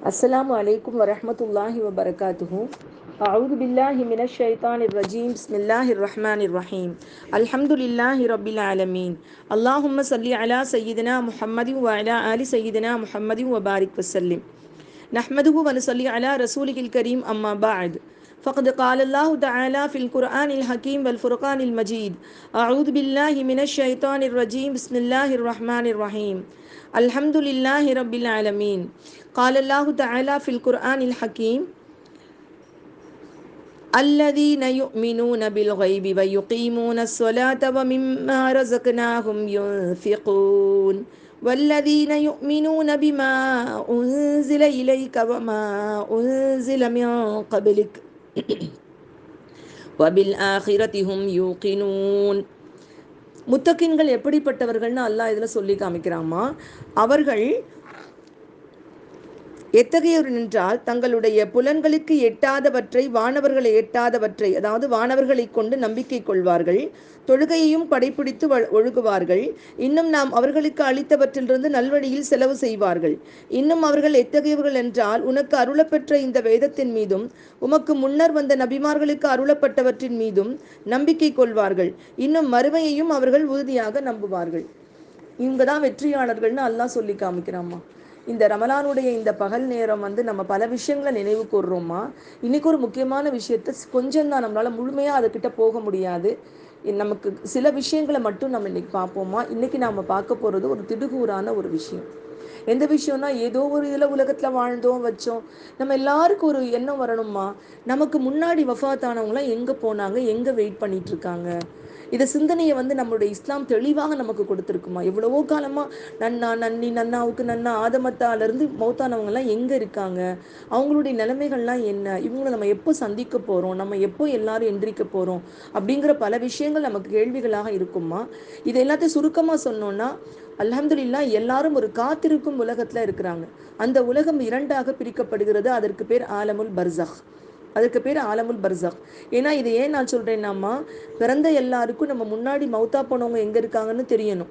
السلام عليكم ورحمة الله وبركاته. أعوذ بالله من الشيطان الرجيم. بسم الله الرحمن الرحيم. الحمد لله رب العالمين. اللهم صل على سيدنا محمد وعلى آل سيدنا محمد وبارك وسلم. نحمده ونصلي على رسوله الكريم أما بعد. فقد قال الله تعالى في القرآن الحكيم والفرقان المجيد أعوذ بالله من الشيطان الرجيم بسم الله الرحمن الرحيم. الحمد لله رب العالمين. قال الله تعالى في القرآن الحكيم الذين يؤمنون بالغيب ويقيمون الصلاة ومما رزقناهم ينفقون. والذين يؤمنون بما أنزل إليك وما أنزل من قبلك. வபில் ஆஹிரதிஹும் யூகினூன். முத்தக்கின்கள் எப்படிப்பட்டவர்கள்னு அல்லாஹ் இதில் சொல்லி காமிக்கிறாமா அவர்கள் எத்தகையோர் நின்றால் தங்களுடைய புலன்களுக்கு எட்டாதவற்றை வானவர்களை எட்டாதவற்றை அதாவது வானவர்களை கொண்டு நம்பிக்கை கொள்வார்கள் தொழுகையையும் கடைபிடித்து ஒழுகுவார்கள். இன்னும் நாம் அவர்களுக்கு அளித்தவற்றிலிருந்து நல்வழியில் செலவு செய்வார்கள். இன்னும் அவர்கள் எத்தகையவர்கள் என்றால் உனக்கு அருளப்பெற்ற இந்த வேதத்தின் மீதும் உமக்கு முன்னர் வந்த நபிமார்களுக்கு அருளப்பட்டவற்றின் மீதும் நம்பிக்கை கொள்வார்கள். இன்னும் மறுமையையும் அவர்கள் உறுதியாக நம்புவார்கள். இவங்க தான் வெற்றியாளர்கள்னு அல்லாஹ் சொல்லி காமிக்கிறாம்மா இந்த ரமலானுடைய இந்த பகல் நேரம் வந்து நம்ம பல விஷயங்களை நினைவு கூறுறோமா இன்னைக்கு ஒரு முக்கியமான விஷயத்த கொஞ்சம் தான் நம்மளால் முழுமையாக அதுக்கிட்ட போக முடியாது. நமக்கு சில விஷயங்களை மட்டும் நம்ம இன்னைக்கு பார்ப்போமா? இன்னைக்கு நாம் பார்க்க போகிறது ஒரு திடுகூறான ஒரு விஷயம். எந்த விஷயம்னா ஏதோ ஒரு இதில் உலகத்தில் வாழ்ந்தோம் வச்சோம். நம்ம எல்லாருக்கும் ஒரு எண்ணம் வரணுமா? நமக்கு முன்னாடி வஃபாத்தானவங்களாம் எங்கே போனாங்க? எங்கே வெயிட் பண்ணிகிட்ருக்காங்க இருக்காங்க? இதை சிந்தனையை வந்து நம்மளுடைய இஸ்லாம் தெளிவாக நமக்கு கொடுத்துருக்குமா? எவ்வளவோ காலமாக நன்னா நன்னி நன்னாவுக்கு நன்னா ஆதமத்தாலேருந்து மௌத்தானவங்கெல்லாம் எங்கே இருக்காங்க? அவங்களுடைய நிலைமைகள்லாம் என்ன? இவங்களை நம்ம எப்போ சந்திக்க போகிறோம் நம்ம எப்போ எல்லாரும் எந்திரிக்க போகிறோம் அப்படிங்கிற பல விஷயங்கள் நமக்கு கேள்விகளாக இருக்குமா? இது எல்லாத்தையும் சுருக்கமாக சொன்னோன்னா அலமதுல்லா எல்லாரும் ஒரு காத்திருக்கும் உலகத்தில் இருக்கிறாங்க. அந்த உலகம் இரண்டாக பிரிக்கப்படுகிறது. அதற்கு பேர் ஆலமுல் பர்சக் அதுக்கு பேர் ஆலமுல் பர்சக். ஏன்னா இது ஏன் நான் சொல்கிறேன்னாம்மா பிறந்த எல்லாருக்கும் நம்ம முன்னாடி மௌத்தா போனவங்க எங்கே இருக்காங்கன்னு தெரியணும்.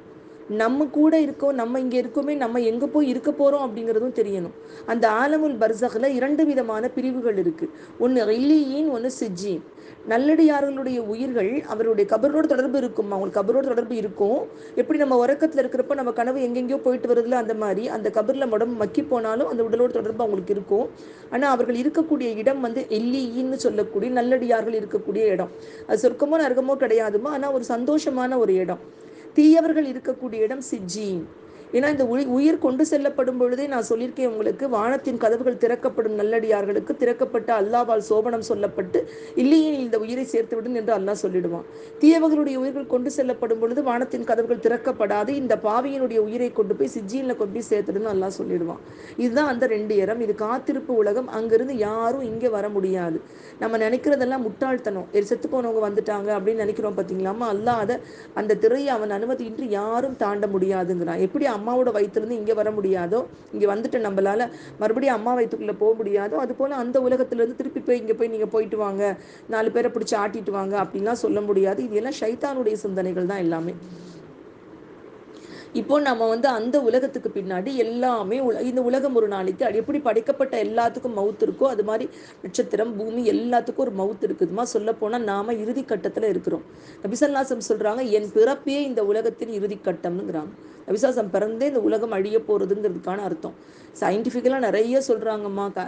நம்ம கூட இருக்கோம் நம்ம இங்கே இருக்கோமே நம்ம எங்கே போய் இருக்க போகிறோம் அப்படிங்கிறதும் தெரியணும். அந்த ஆலமுல் பர்சகில் இரண்டு விதமான பிரிவுகள் இருக்குது ஒன்று இல்லியின் ஒன்று சிஜின் நல்லடியார்களுடைய உயிர்கள் அவருடைய கபரோட தொடர்பு இருக்கும்? அவங்களுக்கு கபரோட தொடர்பு இருக்கும் எப்படி நம்ம உறக்கத்தில் இருக்கிறப்ப நம்ம கனவு எங்கெங்கேயோ போயிட்டு வருதுல அந்த மாதிரி அந்த கபரில் உடம்பு மக்கி போனாலும் அந்த உடலோட தொடர்பு அவங்களுக்கு இருக்கும் ஆனால் அவர்கள் இருக்கக்கூடிய இடம் வந்து எல்லியின்னு சொல்லக்கூடிய நல்லடியார்கள் இருக்கக்கூடிய இடம். அது சொர்க்கமோ நரகமோ கிடையாதுமா? ஆனால் ஒரு சந்தோஷமான ஒரு இடம். தீயவர்கள் இருக்கக்கூடிய இடம் சிஜீன். ஏன்னா இந்த உயிர் கொண்டு செல்லப்படும் பொழுதே நான் சொல்லியிருக்கேன் உங்களுக்கு வானத்தின் கதவுகள் திறக்கப்படும் நல்லடியார்களுக்கு திறக்கப்பட்ட அல்லாவால் சோபனம் சொல்லப்பட்டு இல்லையே இந்த உயிரை சேர்த்து விடும் என்று அல்லாஹ் சொல்லிடுவான். தீயவர்களுடைய உயிர்கள் கொண்டு செல்லப்படும் பொழுது வானத்தின் கதவுகள் திறக்கப்படாது இந்த பாவியினுடைய உயிரை கொண்டு போய் சிஜியில் கொண்டு போய் சேர்த்துடுன்னு அல்லாஹ் சொல்லிடுவான். இதுதான் அந்த ரெண்டு இடம் இது காத்திருப்பு உலகம். அங்கிருந்து யாரும் இங்கே வர முடியாது. நம்ம நினைக்கிறதெல்லாம் முட்டாள்தனம். செத்து போனவங்க வந்துட்டாங்க அப்படின்னு நினைக்கிறோம் பார்த்தீங்களாமா அல்லாத அதை அந்த திரையை அவன் அனுமதியின்றி யாரும் தாண்ட முடியாதுங்கிறான். எப்படி அம்மாவோட வயிற்றுலேருந்து இங்கே வர முடியாதோ இங்கே வந்துட்டு நம்மளால் மறுபடியும் அம்மா வயிற்றுக்குள்ளே போக முடியாதோ அது போல் அந்த உலகத்துலேருந்து திருப்பி போய் இங்கே போய் நீங்கள் போயிட்டு வாங்க நாலு பேரை பிடிச்சி ஆட்டிட்டு வாங்க அப்படின்லாம் சொல்ல முடியாது. இது எல்லாம் ஷைத்தானுடைய சிந்தனைகள் தான் எல்லாமே. இப்போ நம்ம வந்து அந்த உலகத்துக்கு பின்னாடி எல்லாமே உல இந்த உலகம் ஒரு நாளைக்கு அது எப்படி படைக்கப்பட்ட எல்லாத்துக்கும் மவுத் இருக்கோ அது மாதிரி நட்சத்திரம் பூமி எல்லாத்துக்கும் ஒரு மவுத் இருக்குதுமா? சொல்ல போனால் நாம இறுதி கட்டத்தில் இருக்கிறோம். நபிசல்லாசம் சொல்றாங்க என் பிறப்பே இந்த உலகத்தின் இறுதி கட்டம்னுங்கிறாங்க. நபிசாசம் பிறந்தே இந்த உலகம் அழிய போகிறதுங்கிறதுக்கான அர்த்தம். சயின்டிஃபிக்கலாக நிறைய சொல்கிறாங்கம்மா க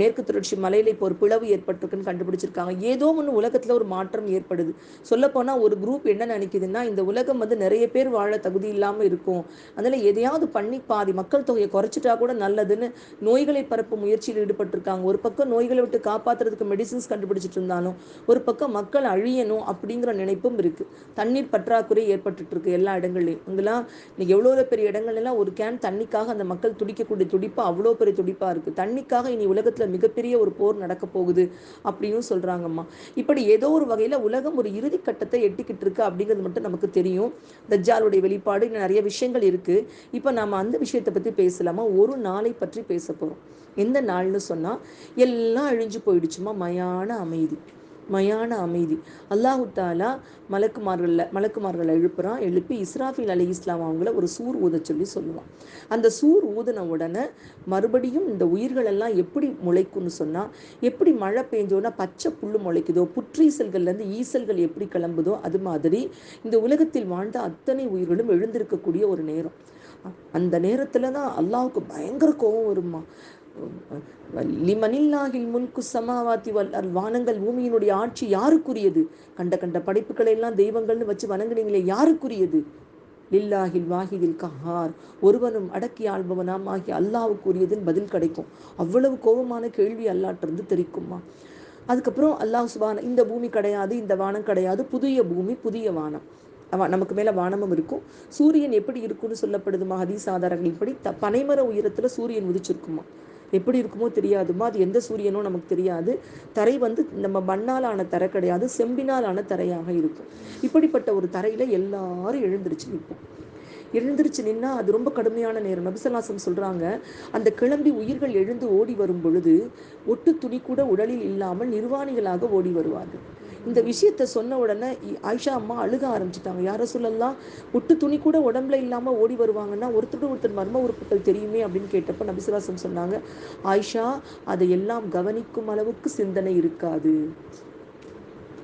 மேற்கு தொடர்ச்சி மலையில் இப்போ ஒரு பிளவு ஏற்பட்டிருக்குன்னு கண்டுபிடிச்சிருக்காங்க. ஏதோ ஒன்று உலகத்தில் ஒரு மாற்றம் ஏற்படுது. சொல்லப்போனால் ஒரு குரூப் என்ன நினைக்குதுன்னா இந்த உலகம் வந்து நிறைய பேர் வாழ தகுதி இல்லாமல் இருக்கும். அதனால் எதையாவது பண்ணி பாதி மக்கள் தொகையை குறைச்சிட்டா கூட நல்லதுன்னு நோய்களை பரப்பும் முயற்சியில் ஈடுபட்டிருக்காங்க. ஒரு பக்கம் நோய்களை விட்டு காப்பாற்றுறதுக்கு மெடிசின்ஸ் கண்டுபிடிச்சிட்டு இருந்தாலும் ஒரு பக்கம் மக்கள் அழியணும் அப்படிங்கிற நினைப்பும் இருக்குது தண்ணீர் பற்றாக்குறை ஏற்பட்டுட்டு இருக்கு எல்லா இடங்கள்லையும். இங்கெல்லாம் இன்னைக்கு எவ்வளோ பெரிய இடங்கள்லாம் ஒரு கேன் தண்ணிக்காக அந்த மக்கள் துடிக்கக்கூடிய துடிப்பு அவ்வளோ பெரிய துடிப்பாக இருக்குது தண்ணிக்காக இனி உலகத்தில் மிகப்பெரிய ஒரு போர் நடக்க போகுது அப்படின்னு சொல்கிறாங்கம்மா இப்படி ஏதோ ஒரு வகையில் உலகம் ஒரு இறுதி கட்டத்தை எட்டிக்கிட்டு இருக்கு அப்படிங்கிறது மட்டும் நமக்கு தெரியும். தஜ்ஜாலுடைய வெளிப்பாடு இன்னும் நிறைய விஷயங்கள் இருக்குது இப்போ நம்ம அந்த விஷயத்தை பற்றி பேசலாமா? ஒரு நாளை பற்றி பேச போகிறோம் எந்த நாள்னு சொன்னால் எல்லாம் அழிஞ்சு போயிடுச்சுமா? மயான அமைதி. மயான அமைதி. அல்லாஹு தாலா மலக்குமார்களில் மலக்குமார்களை எழுப்புறான் எழுப்பி இஸ்ராஃபில் அலி இஸ்லாம் அவங்கள ஒரு சூர் ஊத சொல்லி சொல்லுவான். அந்த சூர் ஊதின உடனே மறுபடியும் இந்த உயிர்கள் எல்லாம் எப்படி முளைக்கும்னு சொன்னால் எப்படி மழை பெஞ்சோன்னா பச்சை புல்லு முளைக்குதோ புற்றீசல்கள்லேருந்து ஈசல்கள் எப்படி கிளம்புதோ அது மாதிரி இந்த உலகத்தில் வாழ்ந்த அத்தனை உயிர்களும் எழுந்திருக்கக்கூடிய ஒரு நேரம். அந்த நேரத்தில் தான் அல்லாவுக்கு பயங்கர கோபம் வருமா லிமனில்லாஹில் முல்கு சமாவாத்தி வல் வானங்கள் பூமியினுடைய ஆட்சி யாருக்குரியது? கண்ட கண்ட படைப்புகளை எல்லாம் தெய்வங்கள்னு வச்சு வணங்குனீங்களே யாருக்குரியது? லில்லாஹில் வாஹிதில் கஹார். ஒருவனும் அடக்கி ஆள்பவனாம் ஆகிய அல்லாவுக்குரியதுன்னு பதில் கிடைக்கும். அவ்வளவு கோபமான கேள்வி அல்லாட்டிருந்து தெரிக்குமா? அதுக்கப்புறம் அல்லாஹ் சுபான இந்த பூமி கிடையாது இந்த வானம் கிடையாது புதிய பூமி புதிய வானம். நமக்கு மேலே வானமும் இருக்கும். சூரியன் எப்படி இருக்குன்னு சொல்லப்படுதுமா? ஹதீஸ் ஆதாரங்களின்படி த பனைமர உயரத்தில் சூரியன் உதிச்சிருக்குமா? எப்படி இருக்குமோ தெரியாதுமா அது எந்த சூரியனோ நமக்கு தெரியாது. தரை வந்து நம்ம மண்ணால் ஆன தரை கிடையாது. செம்பினால் ஆன தரையாக இருக்கும். இப்படிப்பட்ட ஒரு தரையில் எல்லாரும் எழுந்திருச்சு நிற்போம் எழுந்திருச்சு நின்னா அது ரொம்ப கடுமையான நேரம். நபிசல்லாசம் சொல்றாங்க அந்த கிளம்பி உயிர்கள் எழுந்து ஓடி வரும் பொழுது ஒட்டு துணி கூட உடலில் இல்லாமல் நிர்வாணிகளாக ஓடி வருவார்கள். இந்த விஷயத்த சொன்ன உடனே ஆயிஷா அம்மா அழுக ஆரம்பிச்சிட்டாங்க. யார சொல்லலாம் ஒட்டு துணி கூட உடம்புல இல்லாமல் ஓடி வருவாங்கன்னா ஒருத்தர் ஒருத்தர் மர்ம உறுப்புகள் தெரியுமே அப்படின்னு கேட்டப்ப நபிசுவாசம் சொன்னாங்க ஆயிஷா அதையெல்லாம் கவனிக்கும் அளவுக்கு சிந்தனை இருக்காது.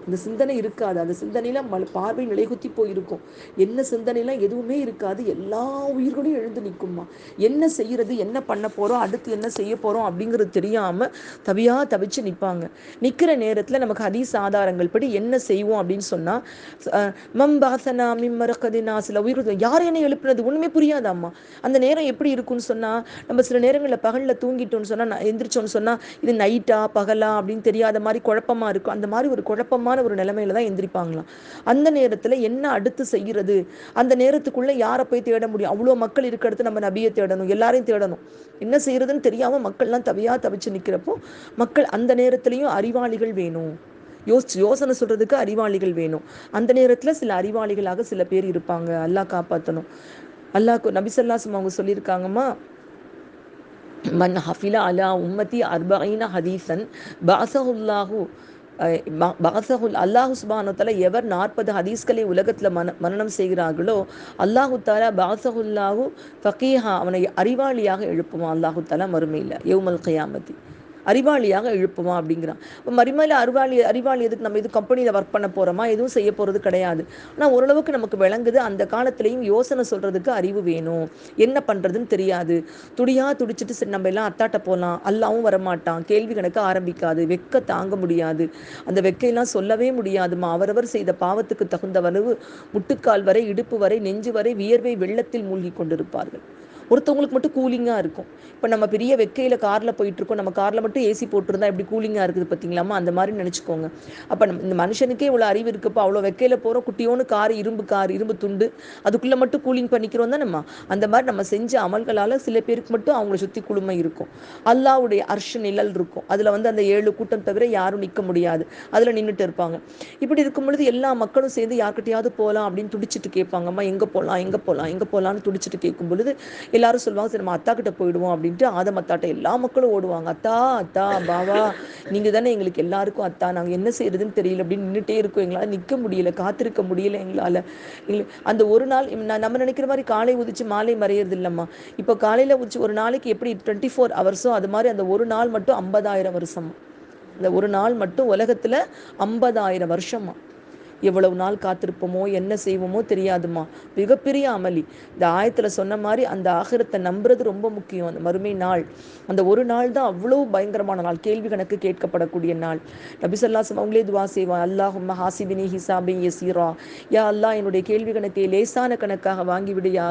அந்த சிந்தனை இருக்காது. அந்த சிந்தனையெல்லாம் ம பார்வை நிலைகுத்தி போயிருக்கும். என்ன சிந்தனைலாம் எதுவுமே இருக்காது. எல்லா உயிர்களும் எழுந்து நிற்குமா என்ன செய்கிறது என்ன பண்ண போகிறோம் அடுத்து என்ன செய்ய போகிறோம் அப்படிங்கிறது தெரியாமல் தவியாக தவிச்சு நிற்பாங்க நிற்கிற நேரத்தில் நமக்கு ஹதீஸ் ஆதாரங்கள் படி என்ன செய்வோம் அப்படின்னு சொன்னால் மம் பாசனா மிம் மரக்கதினா சில உயிர்கள் யார் என்ன எழுப்புனது? ஒன்றுமே புரியாதாம்மா. அந்த நேரம் எப்படி இருக்கும்னு சொன்னால் நம்ம சில நேரங்களில் பகலில் தூங்கிட்டோம்னு சொன்னால் எந்திரிச்சோன்னு சொன்னால் இது நைட்டா பகலா? அப்படின்னு தெரியாத மாதிரி குழப்பமாக இருக்கும். அந்த மாதிரி ஒரு குழப்பமாக குழப்பமான ஒரு நிலைமையில தான் எந்திரிப்பாங்களாம். அந்த நேரத்தில் என்ன அடுத்து செய்கிறது அந்த நேரத்துக்குள்ள யாரை போய் தேட முடியும்? அவ்வளோ மக்கள் இருக்கிறது நம்ம நபியை தேடணும் எல்லாரையும் தேடணும். என்ன செய்யறதுன்னு தெரியாமல் மக்கள்லாம் தவியா தவிச்சு நிற்கிறப்போ மக்கள் அந்த நேரத்துலையும் அறிவாளிகள் வேணும். யோசிச்சு யோசனை சொல்றதுக்கு அறிவாளிகள் வேணும். அந்த நேரத்தில் சில அறிவாளிகளாக சில பேர் இருப்பாங்க. அல்லாஹ் காப்பாற்றணும் அல்லாஹ் நபிசல்லாசம் அவங்க சொல்லியிருக்காங்கம்மா மன் ஹஃபிலா அலா உம்மதி அர்பைன ஹதீசன் பாசஹுல்லாஹூ பாசகுல் அல்லாஹு சுபானுத்தால எவர் நாற்பது ஹதீஸ்களை உலகத்தில் மன மரணம் செய்கிறார்களோ அல்லாஹு தாலா பாசகுல்லாஹு ஃபக்கீஹா அவனை அறிவாளியாக எழுப்புவான். அல்லாஹு தாலா மறுமையில் யவுமல் கயாமதி அறிவாளியாக எழுப்புவான் அப்படிங்கிறான். இப்போ மறுமையில் அறிவாளி அறிவாளி எதுக்கு நம்ம இது கம்பெனியில் ஒர்க் பண்ண போகிறோமா எதுவும் செய்ய போகிறது கிடையாது. ஆனால் ஓரளவுக்கு நமக்கு விளங்குது அந்த காலத்துலேயும் யோசனை சொல்கிறதுக்கு அறிவு வேணும். என்ன பண்ணுறதுன்னு தெரியாது. துடியாக துடிச்சிட்டு சரி நம்ம எல்லாம் அத்தாட்ட போகலாம் அல்லாவும் வரமாட்டான். கேள்வி கணக்க ஆரம்பிக்காது. வெக்க தாங்க முடியாது. அந்த வெக்கையெல்லாம் சொல்லவே முடியாதுமா அவரவர் செய்த பாவத்துக்கு தகுந்த அளவு முட்டுக்கால் வரை இடுப்பு வரை நெஞ்சு வரை வியர்வை வெள்ளத்தில் மூழ்கி கொண்டிருப்பார்கள். ஒருத்தவங்களுக்கு மட்டும் கூலிங்காக இருக்கும். இப்போ நம்ம பெரிய வெக்கையில் காரில் போயிட்டுருக்கோம். நம்ம காரில் மட்டும் ஏசி போட்டிருந்தா எப்படி கூலிங்காக இருக்குது பார்த்தீங்களாமா அந்த மாதிரி நினச்சிக்கோங்க. அப்போ நம்ம இந்த மனுஷனுக்கே இவ்வளோ அறிவு இருக்குப்போ அவ்வளோ வெக்கையில் போகிறோம் குட்டியோன்னு கார் இரும்பு கார் இரும்பு துண்டு. அதுக்குள்ளே மட்டும் கூலிங் பண்ணிக்கிறோம் தான் நம்ம அந்த மாதிரி நம்ம செஞ்ச அமல்களால் சில பேருக்கு மட்டும் அவங்கள சுற்றி குழுமை இருக்கும். அல்லாவுடைய அர்ஷ நிழல் இருக்கும். அதில் வந்து அந்த ஏழு கூட்டம் தவிர யாரும் நிற்க முடியாது. அதில் நின்றுட்டு இருப்பாங்க. இப்படி இருக்கும் பொழுது எல்லா மக்களும் சேர்ந்து யார்கிட்டையாவது போகலாம் அப்படின்னு துடிச்சிட்டு கேட்பாங்கம்மா. எங்கே போகலாம் எங்கே போகலாம் எங்கே போகலான்னு துடிச்சிட்டு கேட்கும் பொழுது எல்லாரும் சொல்லுவாங்க சரி நம்ம அத்தா கிட்ட போயிடுவோம் அப்படின்ட்டு ஆதம் அத்தாட்ட எல்லா மக்களும் ஓடுவாங்க. அத்தா அத்தா பாவா நீங்க தானே எங்களுக்கு எல்லாருக்கும் அத்தா நாங்க என்ன செய்யறதுன்னு தெரியல அப்படின்னு நின்றுட்டே இருக்கோம். எங்களால நிக்க முடியல காத்திருக்க முடியல எங்களால. எங்களுக்கு அந்த ஒரு நாள் நம்ம நினைக்கிற மாதிரி காலை உதிச்சு மாலை மறையிறது இல்லம்மா. இப்போ காலையில உதிச்சு ஒரு நாளைக்கு எப்படி டுவெண்ட்டி ஃபோர் ஹவர்ஸோ அது மாதிரி அந்த ஒரு நாள் மட்டும் ஐம்பதாயிரம் வருஷம் இந்த ஒரு நாள் மட்டும் உலகத்துல ஐம்பதாயிரம் வருஷமா எவ்வளவு நாள் காத்திருப்போமோ என்ன செய்வோமோ தெரியாதுமா மிகப்பெரிய அமளி. இந்த ஆயத்தில் சொன்ன மாதிரி அந்த ஆகிரத்தை நம்புறது ரொம்ப முக்கியம். அந்த மறுமை நாள். அந்த ஒரு நாள் தான் அவ்வளோ பயங்கரமான நாள். கேள்வி கணக்கு கேட்கப்படக்கூடிய நாள். நபிசல்லாசம் அவங்களே துவா செய்வான் அல்லாஹும்ம ஹாசிபினி ஹிசாபின் யசீரா யா அல்லாஹ் என்னுடைய கேள்வி கணக்கை லேசான கணக்காக வாங்கிவிடு யா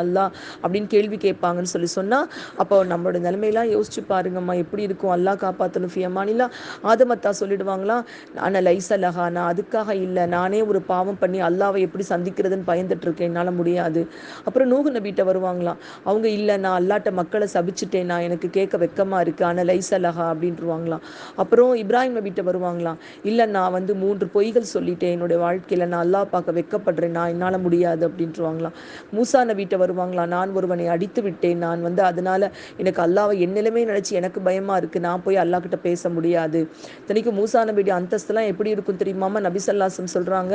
அப்படின்னு கேள்வி கேட்பாங்கன்னு சொல்லி சொன்னால் அப்போ நம்மளோட நிலைமையெல்லாம் யோசிச்சு பாருங்கம்மா. எப்படி இருக்கும்? அல்லாஹ் காப்பாற்றணும் ஃபியமானிலாம் ஆதமத்தா சொல்லிடுவாங்களா நான் லைசலஹா நான் அதுக்காக இல்லை. நானே ஒரு ஒரு பாவம் பண்ணி அல்லாவை எப்படி சந்திக்கிறதுன்னு பயந்துட்டு இருக்கேன் என்னால் முடியாது. அப்புறம் நூகு நபிகிட்ட வருவாங்களாம். அவங்க இல்லை நான் அல்லாட்ட மக்களை சபிச்சுட்டேன். நான் எனக்கு கேட்க வெக்கமாக இருக்குது ஆனால் லைசலஹா அப்படின்ட்டுருவாங்களாம் அப்புறம் இப்ராஹிம் நபிகிட்ட வருவாங்களாம். இல்லை நான் வந்து மூன்று பொய்கள் சொல்லிட்டேன். என்னுடைய வாழ்க்கையில் நான் அல்லா பார்க்க வெக்கப்படுறேன். நான் என்னால் முடியாது அப்படின்ட்டுருவாங்களாம் மூசா நபிகிட்ட வருவாங்களாம். நான் ஒருவனை அடித்து விட்டேன். நான் வந்து அதனால் எனக்கு அல்லாவை என்னிலுமே நினச்சி எனக்கு பயமாக இருக்குது நான் போய் அல்லா கிட்ட பேச முடியாது. இத்தனைக்கும் மூசா நபியுடைய அந்தஸ்தெல்லாம் எப்படி இருக்கும் தெரியுமாமா நபிசல்லாசம் சொல்கிறாங்க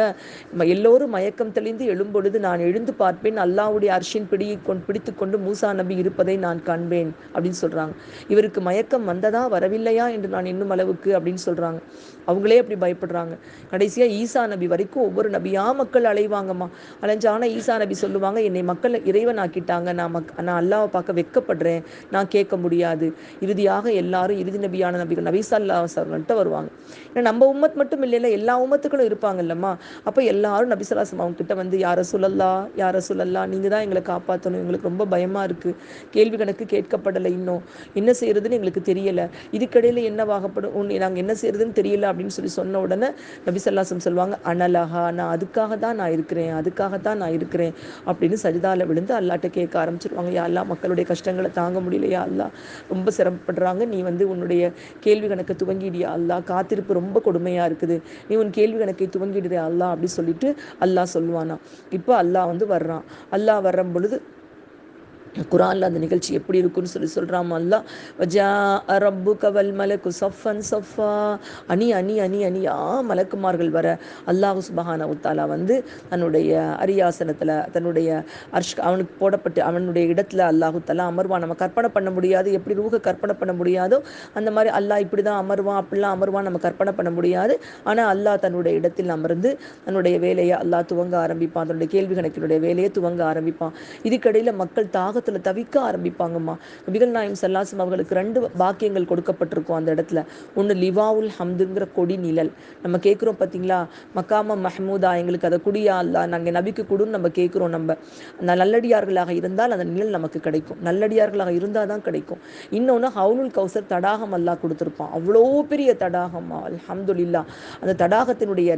எல்லோரும் மயக்கம் தெளிந்து எழும்பொழுது நான் எழுந்து பார்ப்பேன் அல்லாவுடைய அர்ஷின் பிடியை கொண்டு பிடித்து கொண்டு மூசா நபி இருப்பதை நான் காண்பேன் அப்படின்னு சொல்கிறாங்க இவருக்கு மயக்கம் வந்ததா வரவில்லையா என்று நான் இன்னும் அளவுக்கு அப்படின்னு சொல்கிறாங்க அவங்களே அப்படி பயப்படுறாங்க. கடைசியாக ஈசா நபி வரைக்கும் ஒவ்வொரு நபியாக மக்கள் அலைவாங்கம்மா. அலைஞ்சான ஈசா நபி சொல்லுவாங்க என்னை மக்கள் இறைவன் ஆக்கிட்டாங்க நான் மக் நான் அல்லாவை பார்க்க வெக்கப்படுறேன். நான் கேட்க முடியாது. இறுதியாக எல்லாரும் இறுதி நபியான நபிகள் நபிசல்லா அவர்கள்ட்ட வருவாங்க. ஏன்னா நம்ம உம்மத் மட்டும் இல்லைல்ல எல்லா உம்மத்துக்களும் இருப்பாங்க இல்லம்மா அப்போ எல்லாரும் நபிசல்லாசம் அவங்க கிட்ட வந்து யார சொல்லல்லா யார சொல்லல்லா நீங்கள் தான் எங்களை காப்பாற்றணும் எங்களுக்கு ரொம்ப பயமாக இருக்குது கேள்வி கணக்கு கேட்கப்படலை இன்னும். என்ன செய்யறதுன்னு எங்களுக்கு தெரியலை. இதுக்கடையில் என்னவாகப்படும்? உன் நாங்கள் என்ன செய்யறதுன்னு தெரியல அப்படின்னு சொல்லி சொன்ன உடனே நபிசல்லாசம் சொல்லுவாங்க அனலஹா நான் அதுக்காக தான் நான் இருக்கிறேன் அதுக்காக தான் நான் இருக்கிறேன் அப்படின்னு சஜிதாவில் விழுந்து அல்லாட்ட கேட்க ஆரம்பிச்சிருவாங்க. யா அல்லா மக்களுடைய கஷ்டங்களை தாங்க முடியலையா அல்லா ரொம்ப சிரமப்படுறாங்க. நீ வந்து உன்னுடைய கேள்வி கணக்கை துவங்கிடியா அல்லா காத்திருப்பு ரொம்ப கொடுமையாக இருக்குது. நீ உன் கேள்வி கணக்கை துவங்கிடுறியா அல்லா அப்படின்னு சொல்லிட்டு அல்லாஹ் சொல்லுவானா. இப்போ அல்லாஹ் வந்து வர்றான். அல்லாஹ் வர்ற பொழுது குரானில் அந்த நிகழ்ச்சி எப்படி இருக்குன்னு சொல்லி சொல்கிறான் அல்லா வஜா ரப்பு கவல் மலக்கு சஃபன் சஃபா. அணி அணி அணி அணியா மலக்குமார்கள் வர அல்லாஹு சுபஹான உத்தாலா வந்து தன்னுடைய அரியாசனத்தில் தன்னுடைய அர்ஷ் அவனுக்கு போடப்பட்டு அவனுடைய இடத்துல அல்லாஹு தலா அமர்வான். நம்ம கற்பனை பண்ண முடியாது எப்படி ரூக கற்பனை பண்ண முடியாதோ அந்த மாதிரி அல்லாஹ் இப்படி தான் அமர்வான் அப்படிலாம் அமர்வான் நம்ம கற்பனை பண்ண முடியாது. ஆனால் அல்லாஹ் தன்னுடைய இடத்தில் அமர்ந்து தன்னுடைய வேலையை அல்லாஹ் துவங்க ஆரம்பிப்பான். தன்னுடைய கேள்வி கணக்கினுடைய வேலையை துவங்க ஆரம்பிப்பான். இதுக்கடையில் மக்கள் தாக உலகத்தில் தவிக்க ஆரம்பிப்பாங்கம்மா. நபிகள் நாயம் சல்லாசம் அவர்களுக்கு ரெண்டு பாக்கியங்கள் கொடுக்கப்பட்டிருக்கும் அந்த இடத்துல. ஒன்று லிவாவுல் ஹம்துங்கிற கொடி நிழல். நம்ம கேட்குறோம் பார்த்தீங்களா மக்காமா மஹமூதா எங்களுக்கு அதை குடியா அல்லா நாங்கள் நபிக்கு கொடுன்னு நம்ம கேட்குறோம் நம்ம. நல்லடியார்களாக இருந்தால் அந்த நிழல் நமக்கு கிடைக்கும். நல்லடியார்களாக இருந்தால் தான் கிடைக்கும். இன்னொன்று ஹவுலுல் கௌசர் தடாகம் அல்லா கொடுத்துருப்பான். அவ்வளோ பெரிய தடாகம்மா. அல்ஹம்துல்லா அந்த தடாகத்தினுடைய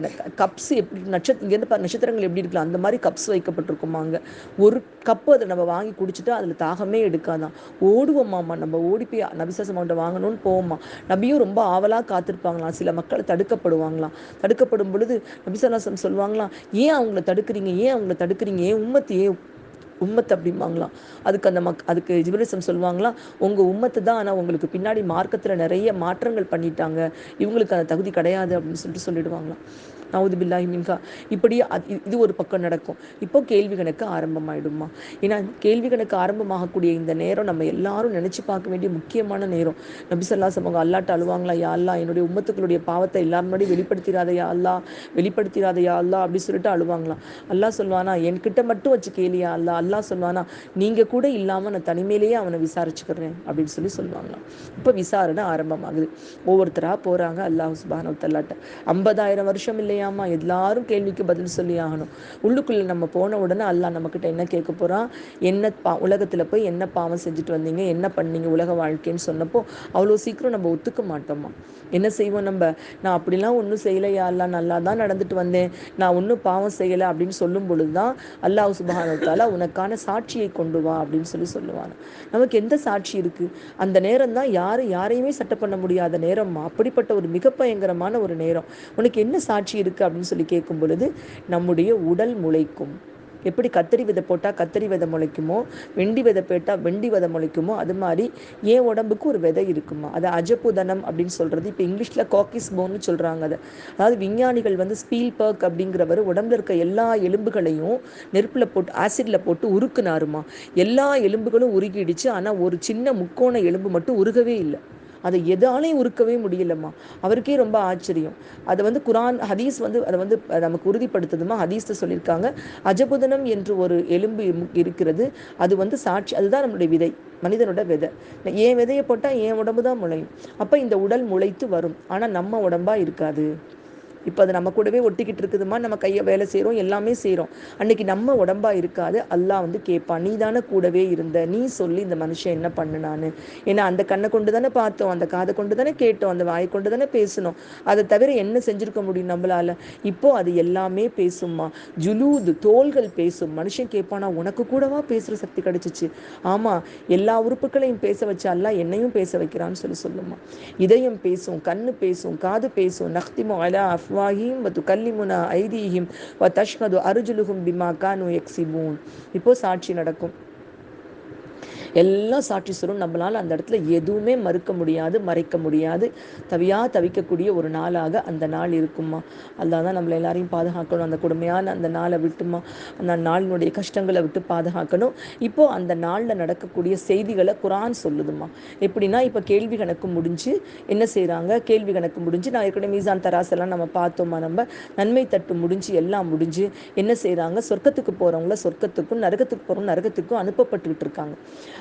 கப்ஸ் எப்படி நட்சத்திரம் இங்கேருந்து நட்சத்திரங்கள் எப்படி இருக்கலாம் அந்த மாதிரி கப்ஸ் வைக்கப்பட்டிருக்குமா அங்கே. ஒரு கப்பு அதை நம்ம வாங்கி குடிச்சிட்டு அதில் தாகமே எடுக்காதான் ஓடுவோமாம்மா நம்ம ஓடி போய் நபிசாசம் அவன்கிட்ட வாங்கணும்னு போவோமா நபியும் ரொம்ப ஆவலாக காத்திருப்பாங்களாம். சில மக்கள் தடுக்கப்படுவாங்களாம். தடுக்கப்படும் பொழுது நபிசல்லாசம் சொல்லுவாங்களாம் ஏன் அவங்கள தடுக்கிறீங்க? ஏன் அவங்கள தடுக்கிறீங்க? ஏன் உம்மத்து ஏன் உம்மத்து? அப்படிம்பாங்களாம். அதுக்கு அந்த மக் அதுக்கு ஜிபரிசம் சொல்லுவாங்களாம் உங்கள் உம்மத்து தான் ஆனால் உங்களுக்கு பின்னாடி மார்க்கத்தில் நிறைய மாற்றங்கள் பண்ணிட்டாங்க. இவங்களுக்கு அந்த தகுதி கிடையாது. அப்படின்னு சொல்லிட்டு சொல்லிடுவாங்களாம். நவுது பில்லாஹி மின்கா இப்படி இது ஒரு பக்கம் நடக்கும். இப்போ கேள்வி கணக்கு ஆரம்பமாயிடுமா? ஏன்னா கேள்வி கணக்கு ஆரம்பமாகக்கூடிய இந்த நேரம் நம்ம எல்லாரும் நினச்சி பார்க்க வேண்டிய முக்கியமான நேரம். நபிசல்லா சமங்க அல்லாட்ட அழுவாங்களா? யா அல்லா என்னுடைய உம்மத்துக்களுடைய பாவத்தை எல்லாரும் முன்னாடி வெளிப்படுத்திடாதையா அல்லா வெளிப்படுத்திடாதையா அல்லா அப்படி சொல்லிட்டு அழுவாங்களாம் அல்லா சொல்லுவானா என்கிட்ட மட்டும் வச்சு கேளியா அல்லா அல்லா சொல்லுவானா நீங்கள் கூட இல்லாமல் நான் தனிமையிலேயே அவனை விசாரிச்சுக்கிறேன். அப்படின்னு சொல்லி சொல்லுவாங்களாம் இப்போ விசாரணை ஆரம்பமாகுது. ஒவ்வொருத்தராக போகிறாங்க அல்லாஹ் சுபானு தல்லாட்ட ஐம்பதாயிரம் வருஷம் இல்லையா? இல்லையாமா எல்லாரும் கேள்விக்கு பதில் சொல்லி ஆகணும். உள்ளுக்குள்ளே நம்ம போன உடனே அல்லா நம்மக்கிட்ட என்ன கேட்க போகிறான் என்ன பா உலகத்தில் போய் என்ன பாவம் செஞ்சுட்டு வந்தீங்க? என்ன பண்ணீங்க உலக வாழ்க்கைன்னு சொன்னப்போ அவ்வளோ சீக்கிரம் நம்ம ஒத்துக்க மாட்டோமா? என்ன செய்வோம் நம்ம? நான் அப்படிலாம் ஒன்றும் செய்யலையா? அல்லா நல்லா தான் நடந்துட்டு வந்தேன். நான் ஒன்றும் பாவம் செய்யலை அப்படின்னு சொல்லும் பொழுது தான் அல்லாஹ் சுபஹானத்தால உனக்கான சாட்சியை கொண்டு வா அப்படின்னு சொல்லி சொல்லுவாங்க. நமக்கு எந்த சாட்சி இருக்குது அந்த நேரம் தான் யாரும் யாரையுமே சட்டம் பண்ண முடியாத நேரம். அப்படிப்பட்ட ஒரு மிக பயங்கரமான ஒரு நேரம். உனக்கு என்ன சாட்சி இருக்குது அப்படின்னு சொல்லி கேட்கும் பொழுது நம்முடைய உடல் முளைக்கும். எப்படி கத்தரி விதை போட்டால் கத்தரி விதை முளைக்குமோ வெண்டி விதை போட்டால் வெண்டி விதை முளைக்குமோ அது மாதிரி என் உடம்புக்கு ஒரு விதை இருக்குமா? அது அஜப்புதனம் அப்படின்னு சொல்கிறது இப்போ இங்கிலீஷில் காக்கிஸ் போன்னு சொல்கிறாங்க அதை. அதாவது விஞ்ஞானிகள் வந்து ஸ்பீல் பர்க் அப்படிங்கிறவர் உடம்புல இருக்க எல்லா எலும்புகளையும் நெருப்பில் போட்டு ஆசிடில் போட்டு உருக்குனாருமா? எல்லா எலும்புகளும் உருகிடுச்சு ஆனால் ஒரு சின்ன முக்கோண எலும்பு மட்டும் உருகவே இல்லை. அதை எதாலையும் உருக்கவே முடியலம்மா. அவருக்கே ரொம்ப ஆச்சரியம். அதை வந்து குரான் ஹதீஸ் வந்து அதை வந்து நமக்கு உறுதிப்படுத்துதுமா? ஹதீஸை சொல்லியிருக்காங்க அஜபுதனம் என்று ஒரு எலும்பு இருக்கிறது அது வந்து சாட்சி அதுதான் நம்மளுடைய விதை மனிதனோட விதை. ஏன் விதையை போட்டால் என் உடம்பு தான் முளையும்? அப்போ இந்த உடல் முளைத்து வரும். ஆனால் நம்ம உடம்பாக இருக்காது. இப்போ அது நம்ம கூடவே ஒட்டிக்கிட்டு இருக்குதுமா நம்ம கையை வேலை செய்கிறோம் எல்லாமே செய்கிறோம் அன்னைக்கு நம்ம உடம்பா இருக்காது அல்லாஹ் வந்து கேட்பான் நீ தானே கூடவே இருந்த நீ சொல்லி இந்த மனுஷன் என்ன பண்ணுனான்னு? ஏன்னா அந்த கண்ணை கொண்டு தானே பார்த்தோம் அந்த காதை கொண்டு தானே கேட்டோம் அந்த வாயை கொண்டு தானே பேசணும் அதை தவிர என்ன செஞ்சுருக்க முடியும் நம்மளால்? இப்போ அது எல்லாமே பேசும்மா. ஜுலூது தோள்கள் பேசும். மனுஷன் கேட்பானா உனக்கு கூடவா பேசுகிற சக்தி கிடைச்சிச்சு? ஆமாம் எல்லா உறுப்புகளையும் பேச வச்ச அல்லாஹ் என்னையும் பேச வைக்கிறான்னு சொல்லி சொல்லுமா இதயம் பேசும் கண்ணு பேசும் காது பேசும். நக்திமோ அலா அஃப்வாஹிம் வ துகல்லிமுனா ஐதீஹிம் வ தஷ்ஹது அர்ஜுலுஹும் பிமா கானு எக்ஸிபூன் இப்போ சாட்சி நடக்கும் எல்லாம் சாட்சி சொல்லும். நம்மளால் அந்த இடத்துல எதுவுமே மறுக்க முடியாது மறைக்க முடியாது. தவியாக தவிக்கக்கூடிய ஒரு நாளாக அந்த நாள் இருக்குமா அல்லாஹ் தான் நம்மளை எல்லாரையும் பாதுகாக்கணும். அந்த கொடுமையான அந்த நாளை விட்டுமா அந்த நாளினுடைய கஷ்டங்களை விட்டு பாதுகாக்கணும். இப்போ அந்த நாளில் நடக்கக்கூடிய செய்திகளை குரான் சொல்லுதுமா எப்படின்னா இப்போ கேள்வி கணக்கு முடிஞ்சு என்ன செய்கிறாங்க கேள்வி கணக்கு முடிஞ்சு நான் ஏற்கனவே மீசான் தராசெல்லாம் நம்ம பார்த்தோமா நம்ம. நன்மை தட்டு முடிஞ்சு எல்லாம் முடிஞ்சு என்ன செய்கிறாங்க சொர்க்கத்துக்கு போகிறவங்கள சொர்க்கத்துக்கும் நரகத்துக்கு போகிறவங்க நரகத்துக்கும் அனுப்பப்பட்டுக்கிட்டு இருக்காங்க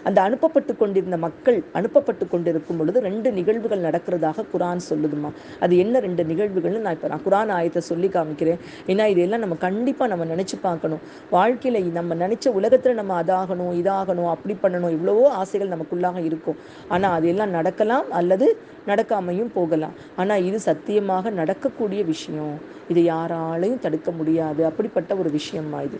அந்த அனுப்பப்பட்டு கொண்டிருந்த மக்கள் அனுப்பப்பட்டு கொண்டிருக்கும் பொழுது ரெண்டு நிகழ்வுகள் நடக்கிறதாக குரான் சொல்லுதுமா அது என்ன ரெண்டு நிகழ்வுகள்னு நான் இப்போ நான் குரான் ஆயத்தை சொல்லி காமிக்கிறேன். ஏன்னா இதெல்லாம் நம்ம கண்டிப்பாக நம்ம நினச்சி பார்க்கணும். வாழ்க்கையில் நம்ம நினச்ச உலகத்தில் நம்ம அதாகணும் இதாகணும் அப்படி பண்ணணும் இவ்வளவோ ஆசைகள் நமக்குள்ளாக இருக்கும். ஆனால் அதெல்லாம் நடக்கலாம் அல்லது நடக்காமையும் போகலாம். ஆனால் இது சத்தியமாக நடக்கக்கூடிய விஷயம். இதை யாராலையும் தடுக்க முடியாது. அப்படிப்பட்ட ஒரு விஷயமா இது.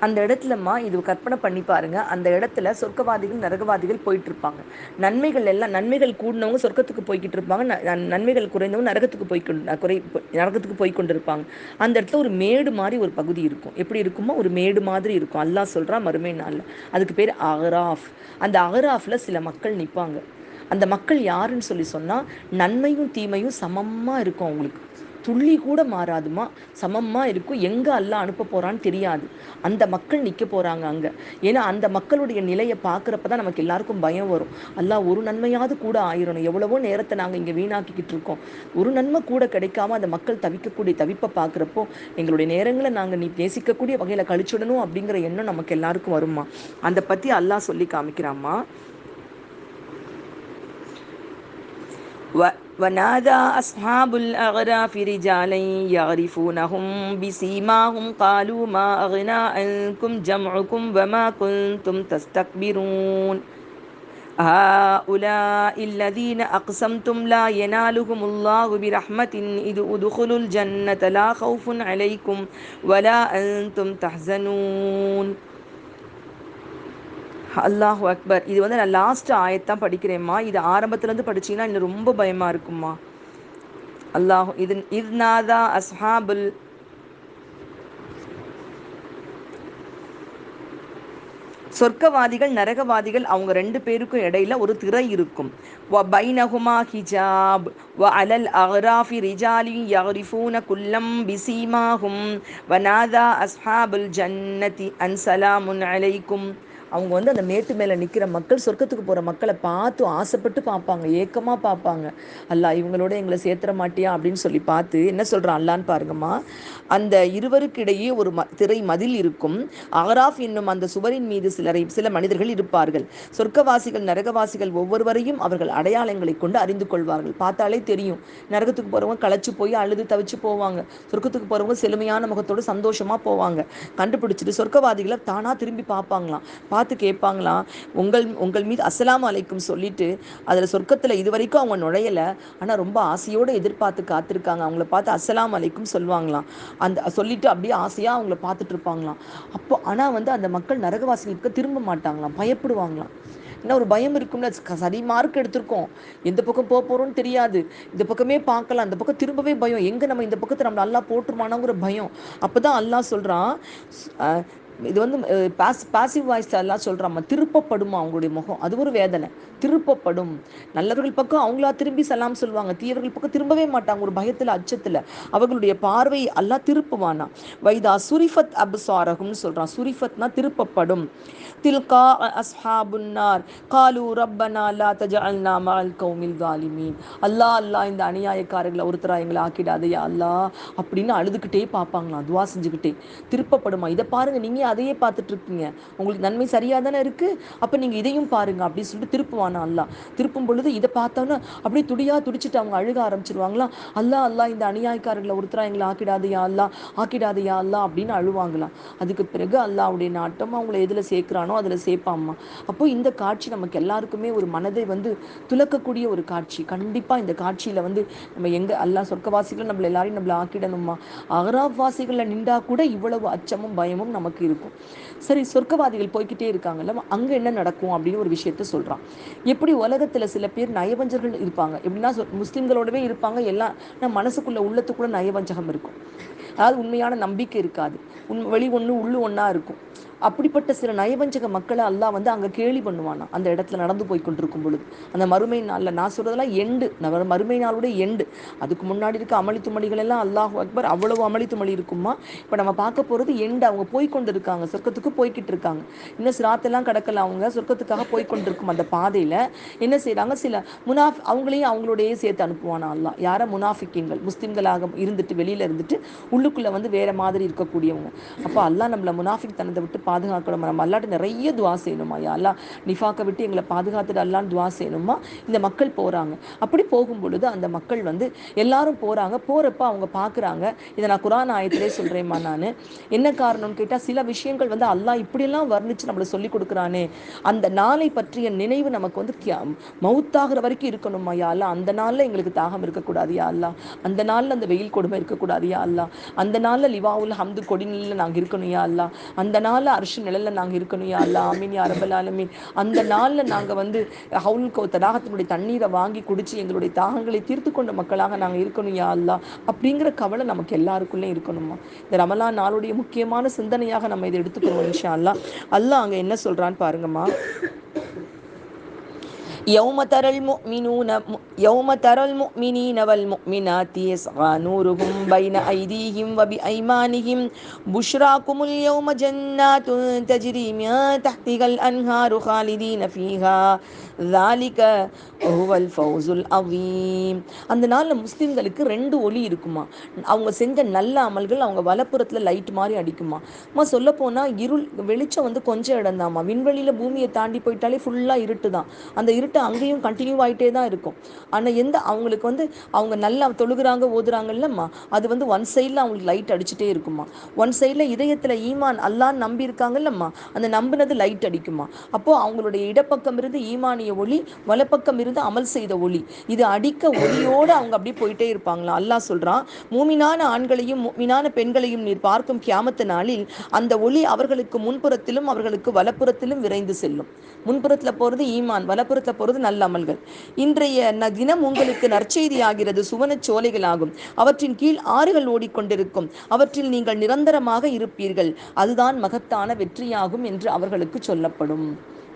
அந்த இடத்துலம்மா இது கற்பனை பண்ணி பாருங்க. அந்த இடத்துல சொர்க்கவாதிகள் நரகவாதிகள் போயிட்டு இருப்பாங்க நன்மைகள் எல்லாம் நன்மைகள் கூடினவங்க சொர்க்கத்துக்கு போய்கிட்டு இருப்பாங்க. ந- நன்மைகள் குறைந்தவங்க நரகத்துக்கு போய் குறை நரகத்துக்கு போய் கொண்டிருப்பாங்க. அந்த இடத்துல ஒரு மேடு மாதிரி ஒரு பகுதி இருக்கும். எப்படி இருக்குமோ ஒரு மேடு மாதிரி இருக்கும். அல்லாஹ் சொல்றா மறுமை நாளில். அதுக்கு பேர் அகராஃப் அந்த அகராஃப்ல சில மக்கள் நிற்பாங்க அந்த மக்கள் யாருன்னு சொல்லி சொன்னால் நன்மையும் தீமையும் சமமாக இருக்கும் அவங்களுக்கு. துள்ளி கூட மாறாதுமா? சமமா இருக்கும். எங்க அல்லாஹ் அனுப்ப போறான்னு தெரியாது. அந்த மக்கள் நிக்க போறாங்க அங்க. ஏன்னா அந்த மக்களுடைய நிலையை பார்க்குறப்ப தான் நமக்கு எல்லாருக்கும் பயம் வரும். அல்லாஹ் ஒரு நன்மையாவது கூட ஆயிரணும். எவ்வளவோ நேரத்தை நாங்க இங்க வீணாக்கிக்கிட்டு இருக்கோம். ஒரு நன்மை கூட கிடைக்காம அந்த மக்கள் தவிக்கக்கூடிய தவிப்பை பார்க்குறப்போ எங்களுடைய நேரங்களை நாங்க நீ நேசிக்கக்கூடிய வகையில கழிச்சுடணும் அப்படிங்கிற எண்ணம் நமக்கு எல்லாருக்கும் வருமா அந்த பத்தி அல்லாஹ் சொல்லி காமிக்கிறாம்மா. ونادى أصحاب الأغراف رجالا يعرفونهم بسيماهم. قالوا ما أغنى عنكم جمعكم وما كنتم تستكبرون. هؤلاء الذين أقسمتم لا ينالهم الله برحمة إذ أدخلوا الجنة لا خوف عليكم ولا أنتم تحزنون. அல்லாஹ் அக்பர். இது வந்து நான் லாஸ்ட் ஆயத்தான் படிக்கிறேம்மா. இது ஆரம்பத்துலேருந்து படிச்சீங்கன்னா இன்னும் ரொம்ப பயமாக இருக்கும்மா. அல்லாஹ் இது இர்நாதா அஸ்ஹாபுல் சொர்க்கவாதிகள் நரகவாதிகள் அவங்க ரெண்டு பேருக்கும் இடையில ஒரு திரை இருக்கும். வ பைனஹுமா ஹிஜாப் வ அலல் அஹ்ராஃபி ரிஜாலி யஹ்ரிஃபூன குல்லம் பிசீமாஹும் வ நாதா அஸ்ஹாபுல் ஜன்னதி அன் சலாமுன் அலைக்கும். அவங்க வந்து அந்த மேட்டு மேலே நிற்கிற மக்கள் சொர்க்கத்துக்கு போகிற மக்களை பார்த்து ஆசைப்பட்டு பார்ப்பாங்க. ஏக்கமாக பார்ப்பாங்க. அல்லா இவங்களோட எங்களை சேர்த்துற மாட்டியா? அப்படின்னு சொல்லி பார்த்து என்ன சொல்கிறான் அல்லான்னு பாருங்கம்மா. அந்த இருவருக்கு இடையே ஒரு ம திரை மதில் இருக்கும். அகராஃப் என்னும் அந்த சுவரின் மீது சிலரை சில மனிதர்கள் இருப்பார்கள். சொர்க்கவாசிகள் நரகவாசிகள் ஒவ்வொருவரையும் அவர்கள் அடையாளங்களை கொண்டு அறிந்து கொள்வார்கள். பார்த்தாலே தெரியும். நரகத்துக்கு போகிறவங்க களைச்சு போய் அழுது தவிச்சு போவாங்க. சொர்க்கத்துக்கு போகிறவங்க செழுமையான முகத்தோடு சந்தோஷமாக போவாங்க. கண்டுபிடிச்சிட்டு சொர்க்கவாதிகளை தானாக திரும்பி பார்ப்பாங்களாம். பார்த்து கேட்பாங்களாம் உங்கள் உங்கள் மீது அசலாம் அலைக்கும் சொல்லிட்டு அதில் சொர்க்கத்தில் இது வரைக்கும் அவங்க நுழையலை. ஆனால் ரொம்ப ஆசையோடு எதிர்பார்த்து காத்திருக்காங்க. அவங்கள பார்த்து அசலாம் அலைக்கும் சொல்லுவாங்களாம். அந்த சொல்லிட்டு அப்படியே ஆசையாக அவங்கள பார்த்துட்டு இருப்பாங்களாம். அப்போ ஆனால் வந்து அந்த மக்கள் நரகவாசிகளுக்கு திரும்ப மாட்டாங்களாம். பயப்படுவாங்களாம். என்ன ஒரு பயம் இருக்கும்ல. சரி மார்க் எடுத்திருக்கோம். எந்த பக்கம் போக போகிறோம்னு தெரியாது. இந்த பக்கமே பார்க்கலாம். அந்த பக்கம் திரும்பவே பயம். எங்கே நம்ம இந்த பக்கத்தை நம்ம நல்லா போட்டுருமானோங்கிற பயம். அப்போ தான் அல்லாஹ் சொல்கிறான் இது வந்து பாஸ் பாசிவ் வாய்ஸ் எல்லாம் சொல்கிறாம்மா திருப்பப்படுமா அவங்களுடைய முகம்? அது ஒரு வேதனை. திருப்பப்படும். நல்லவர்கள் பக்கம் அவங்களா திரும்பி சலாம் சொல்லுவாங்க. தீயவர்கள் பக்கம் திரும்பவே மாட்டாங்க. ஒரு பயத்தில் அச்சத்தில். அவர்களுடைய பார்வை அல்லாஹ் திருப்புவானா. வைதா சுரிஃபத் அப்சாரகும்னு சொல்கிறான் சுரிஃபத்னா திருப்பப்படும். தில்கா அஸ்ஹாபுன்னார். காலு ரப்பனா லா தஜஅல்னா மஅல் கௌமில் தாலிமீன் அல்லாஹ் அல்லாஹ் இந்த அநியாயக்காரர்களை ஒருத்தரா எங்களை ஆக்கிடாதையா அல்லாஹ் அப்படின்னு அழுதுகிட்டே பார்ப்பாங்களாம். துவா செஞ்சுக்கிட்டே திருப்பப்படுமா? இதை பாருங்க. நீங்கள் அதையே பார்த்துட்டு இருக்கீங்க உங்களுக்கு நன்மை சரியாக தானே இருக்குது அப்போ நீங்கள் இதையும் பாருங்க அப்படின்னு சொல்லிட்டு திருப்புவான். அல்லா. திருப்பும் பொழுது இதை பார்த்தோன்னா அப்படியே துடியா துடிச்சிட்டு அவங்க அழுக ஆரம்பிச்சிருவாங்களாம் அல்லா அல்லா இந்த அநியாயக்காரர்களை ஒருத்தரா எங்களை ஆக்கிடாதையா அல்லா ஆக்கிடாதையா அல்லா அப்படின்னு அழுவாங்களாம். அதுக்கு பிறகு அல்லாவுடைய நாட்டம் அவங்கள எதில் சேர்க்குறானோ அதில் சேர்ப்பாம்மா. அப்போ இந்த காட்சி நமக்கு எல்லாருக்குமே ஒரு மனதை வந்து துலக்கக்கூடிய ஒரு காட்சி. கண்டிப்பாக இந்த காட்சியில் வந்து நம்ம எங்கே அல்லா சொர்க்கவாசிகள் நம்மள எல்லாரையும் நம்மளை ஆக்கிடணுமா அகராப் வாசிகளில் நின்றா கூட இவ்வளவு அச்சமும் பயமும் நமக்கு இருக்கும். சரி சொர்க்கவாதிகள் போய்கிட்டே இருக்காங்கல்ல அங்கே என்ன நடக்கும் அப்படின்னு ஒரு விஷயத்த சொல்கிறான் எப்படி உலகத்தில் சில பேர் நயவஞ்சர்கள் இருப்பாங்க? எப்படின்னா முஸ்லீம்களோடவே இருப்பாங்க எல்லாம் நம்ம மனசுக்குள்ள உள்ளத்துக்குள்ள நயவஞ்சகம் இருக்கும். அதாவது உண்மையான நம்பிக்கை இருக்காது. உண் வெளி ஒன்று உள்ளு ஒன்றா இருக்கும். அப்படிப்பட்ட சில நயவஞ்சக மக்களை அல்லாஹ் வந்து அங்கே கேலி பண்ணுவானா? அந்த இடத்துல நடந்து போய் கொண்டிருக்கும் பொழுது. அந்த மறுமை நாளில் நான் சொல்கிறதெல்லாம் எண்டு மறுமை நாளுடைய எண்டு அதுக்கு முன்னாடி இருக்க அமளி துமளிகள் எல்லாம் அல்லாஹ் அக்பர் அவ்வளவு அமளி துமளி இருக்குமா? இப்போ நம்ம பார்க்க போகிறது எண்டு அவங்க போய் கொண்டு இருக்காங்க சொர்க்கத்துக்கு போய்கிட்டு இருக்காங்க. இன்னும் சிராத்தெல்லாம் கடக்கல. அவங்க சொர்க்கத்துக்காக போய் கொண்டிருக்கும் அந்த பாதையில் என்ன செய்கிறாங்க சில முனாஃப் அவங்களையும் அவங்களோடயே சேர்த்து அனுப்புவானா அல்லாஹ்? யாரை? முனாஃபிக்கின்கள். முஸ்லீம்களாக இருந்துட்டு வெளியில் இருந்துட்டு உள்ளுக்குள்ளே வந்து வேறு மாதிரி இருக்கக்கூடியவங்க. அப்போ அல்லாஹ் நம்மளை முனாஃபிக் தனத்தை விட்டு பாதுகாக்கணும்? நம்ம அல்லாட்ட நிறைய துவா செய்யணுமா? யா அல்லாஹ் நிஃபாக்கை விட்டு எங்களை பாதுகாத்துட்டு அல்லான்னு துவா செய்யணுமா? இந்த மக்கள் போகிறாங்க அப்படி போகும் பொழுது அந்த மக்கள் வந்து எல்லாரும் போகிறாங்க போகிறப்ப அவங்க பார்க்குறாங்க இதை நான் குரான் ஆயத்திலே சொல்கிறேம்மா நான். என்ன காரணம்னு கேட்டால் சில விஷயங்கள் வந்து அல்லாஹ் இப்படியெல்லாம் வர்ணித்து நம்மளை சொல்லி கொடுக்குறானே. அந்த நாளை பற்றிய நினைவு நமக்கு வந்து மவுத்தாகிற மௌத்தாகிற வரைக்கும் இருக்கணுமா? யா அந்த நாளில் எங்களுக்கு தாகம் இருக்கக்கூடாது யா அல்லா அந்த நாளில் அந்த வெயில் கொடுமை இருக்கக்கூடாது யா அல்லா அந்த நாளில் லிவாவுல் ஹம்து கொடிநிலையில் நாங்கள் இருக்கணும் யா அல்லா அந்த நாளில் அரிசி நிழல்ல நாங்கள் இருக்கணும் யா அல்லா ஆமீன் யா ரப்பல் ஆலமீன். அந்த நாளில் நாங்கள் வந்து ஹவுல்கோ தடாகத்தினுடைய தண்ணீரை வாங்கி குடித்து எங்களுடைய தாகங்களை தீர்த்து கொண்ட மக்களாக நாங்கள் இருக்கணும் யா அல்லா அப்படிங்கிற கவலை நமக்கு எல்லாருக்குள்ளே இருக்கணுமா இந்த ரமலான் நாளுடைய முக்கியமான சிந்தனையாக நம்ம இதை எடுத்துக்கணும் இன்ஷா அல்லா அல்லாஹ் அங்கே என்ன சொல்கிறான்னு பாருங்கம்மா. يوم ترى المؤمنون يوم ترى المؤمنين والمؤمنات يسعى نورهم بين أيديهم وبأيمانهم. بشراكم اليوم جنات تجري من تحتها الأنهار خالدين فيها. தாலிக ஹுவல் ஃபவுசுல் அவீம் அந்த நாளில் முஸ்லீம்களுக்கு ரெண்டு ஒளி இருக்குமா? அவங்க செஞ்ச நல்ல அமல்கள் அவங்க வலப்புறத்தில் லைட் மாதிரி அடிக்குமா? அம்மா சொல்லப்போனால் இருள் வெளிச்சம் வந்து கொஞ்சம் இடம் விண்வெளியில் பூமியை தாண்டி போயிட்டாலே ஃபுல்லாக இருட்டு தான். அந்த இருட்டு அங்கேயும் கண்டினியூ ஆகிட்டே தான் இருக்கும். ஆனால் எந்த அவங்களுக்கு வந்து அவங்க நல்லா தொழுகிறாங்க ஓதுறாங்கல்லம்மா அது வந்து ஒன் சைடில் அவங்களுக்கு லைட் அடிச்சுட்டே இருக்குமா? ஒன் சைடில் இதயத்தில் ஈமான் அல்லான்னு நம்பியிருக்காங்கல்லம்மா அந்த நம்பினது லைட் அடிக்குமா? அப்போது அவங்களுடைய இடப்பக்கம் இருந்து ஈமானிய ஒளி வலப்பக்கம் இருந்து அமல் செய்த ஒளி. இது அடிக்க ஒளியோடு அவங்க அப்படியே போயிட்டே இருப்பாங்களா? அல்லாஹ் சொல்கிறான் மூமினான ஆண்களையும் மூமினான பெண்களையும் நீர் பார்க்கும் கியாமத்து நாளில் அந்த ஒளி அவர்களுக்கு முன்புறத்திலும் அவர்களுக்கு வலப்புறத்திலும் விரைந்து செல்லும். முன்புறத்தில் போகிறது ஈமான் வலப்புறத்தில் போகிறது நல்ல அமல்கள். இன்றைய தினம் உங்களுக்கு நற்செய்தி ஆகிறது சோலைகள் ஆகும் அவற்றின் கீழ் ஆறுகள் ஓடிக்கொண்டிருக்கும். அவற்றில் நீங்கள் நிரந்தரமாக இருப்பீர்கள். அதுதான் மகத்தான வெற்றியாகும் என்று அவர்களுக்கு சொல்லப்படும்.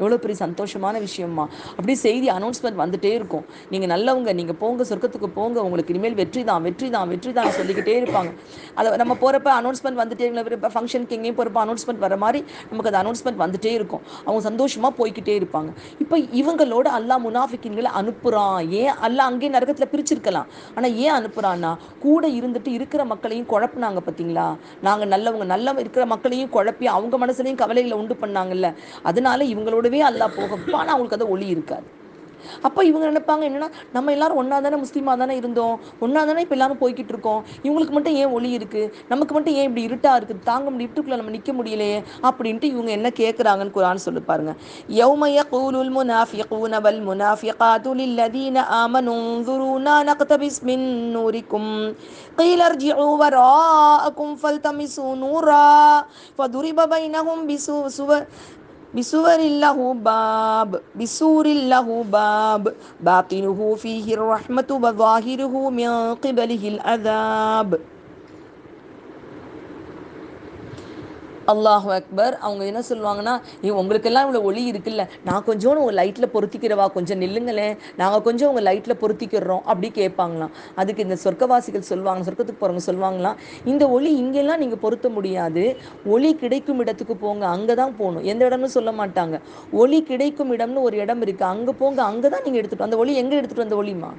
எவ்வளோ பெரிய சந்தோஷமான விஷயமா அப்படியே செய்தி அனௌன்ஸ்மெண்ட் வந்துட்டே இருக்கும். நீங்கள் நல்லவங்க நீங்கள் போங்க சொர்க்கத்துக்கு போங்க உங்களுக்கு இனிமேல் வெற்றி தான் வெற்றி தான் வெற்றி தான் சொல்லிக்கிட்டே இருப்பாங்க. அதை நம்ம போகிறப்ப அனௌன்ஸ்மெண்ட் வந்துட்டே இப்போ ஃபங்க்ஷனுக்கு எங்கேயும் போகிறப்ப அனௌன்ஸ்மெண்ட் வர மாதிரி நமக்கு அந்த அனௌன்ஸ்மெண்ட் வந்துட்டே இருக்கும். அவங்க சந்தோஷமாக போய்க்கிட்டே இருப்பாங்க. இப்போ இவங்களோட அல்லாஹ் முனாஃபிக்கின்களை அனுப்புகிறான் ஏன் அல்லா அங்கேயே நரகத்தில் பிரிச்சிருக்கலாம். ஆனால் ஏன் அனுப்புகிறான்னா கூட இருந்துட்டு இருக்கிற மக்களையும் குழப்பினாங்க பார்த்தீங்களா நாங்கள் நல்லவங்க நல்ல இருக்கிற மக்களையும் குழப்பி அவங்க மனசுலையும் கவலைகளை உண்டு பண்ணாங்கல்ல. அதனால இவங்களோட இவங்களோடவே அல்லாஹ் போக ஆனால் அவங்களுக்கு அது ஒளி இருக்காது அப்போ இவங்க நினைப்பாங்க என்னன்னா நம்ம எல்லாரும் ஒன்றா தானே முஸ்லீமாக தானே இருந்தோம் ஒன்றா தானே இப்போ எல்லாரும் போய்கிட்டு இருக்கோம் இவங்களுக்கு மட்டும் ஏன் ஒளி இருக்குது நமக்கு மட்டும் ஏன் இப்படி இருட்டாக இருக்குது தாங்க முடியும் இருட்டுக்குள்ளே நம்ம நிற்க முடியலையே அப்படின்ட்டு இவங்க என்ன கேட்குறாங்கன்னு குரான் சொல்லி பாருங்க யௌம யகூலுல் முனாஃபிகூன வல் முனாஃபிகாத்து லில்லதீன ஆமனு انظرونا نقتبس من نوركم قيل ارجعوا وراءكم فالتمسوا نورا فضرب بينهم بسور بسور له باب بسور له باب باطنه فيه الرحمة وظاهره من قبله العذاب அல்லாஹ் அக்பர் அவங்க என்ன சொல்லுவாங்கன்னா உங்களுக்கெல்லாம் இவ்வளோ ஒளி இருக்குல்ல நான் கொஞ்சம் உங்கள் லைட்டில் பொருத்திக்கிறவா? கொஞ்சம் நில்லுங்களேன். நாங்கள் கொஞ்சம் உங்கள் லைட்டில் பொருத்திக்கிறோம் அப்படி கேட்பாங்களாம். அதுக்கு இந்த சொர்க்கவாசிகள் சொல்லுவாங்க சொர்க்கத்துக்கு போகிறவங்க சொல்லுவாங்களாம் இந்த ஒளி இங்கெல்லாம் நீங்கள் பொருத்த முடியாது. ஒளி கிடைக்கும் இடத்துக்கு போங்க அங்கே தான் போகணும். எந்த இடம்னு சொல்ல மாட்டாங்க. ஒளி கிடைக்கும் இடம்னு ஒரு இடம் இருக்குது அங்கே போங்க அங்கே தான் நீங்கள் எடுத்துகிட்டு அந்த ஒளி எங்கே எடுத்துகிட்டு வந்த ஒளிமா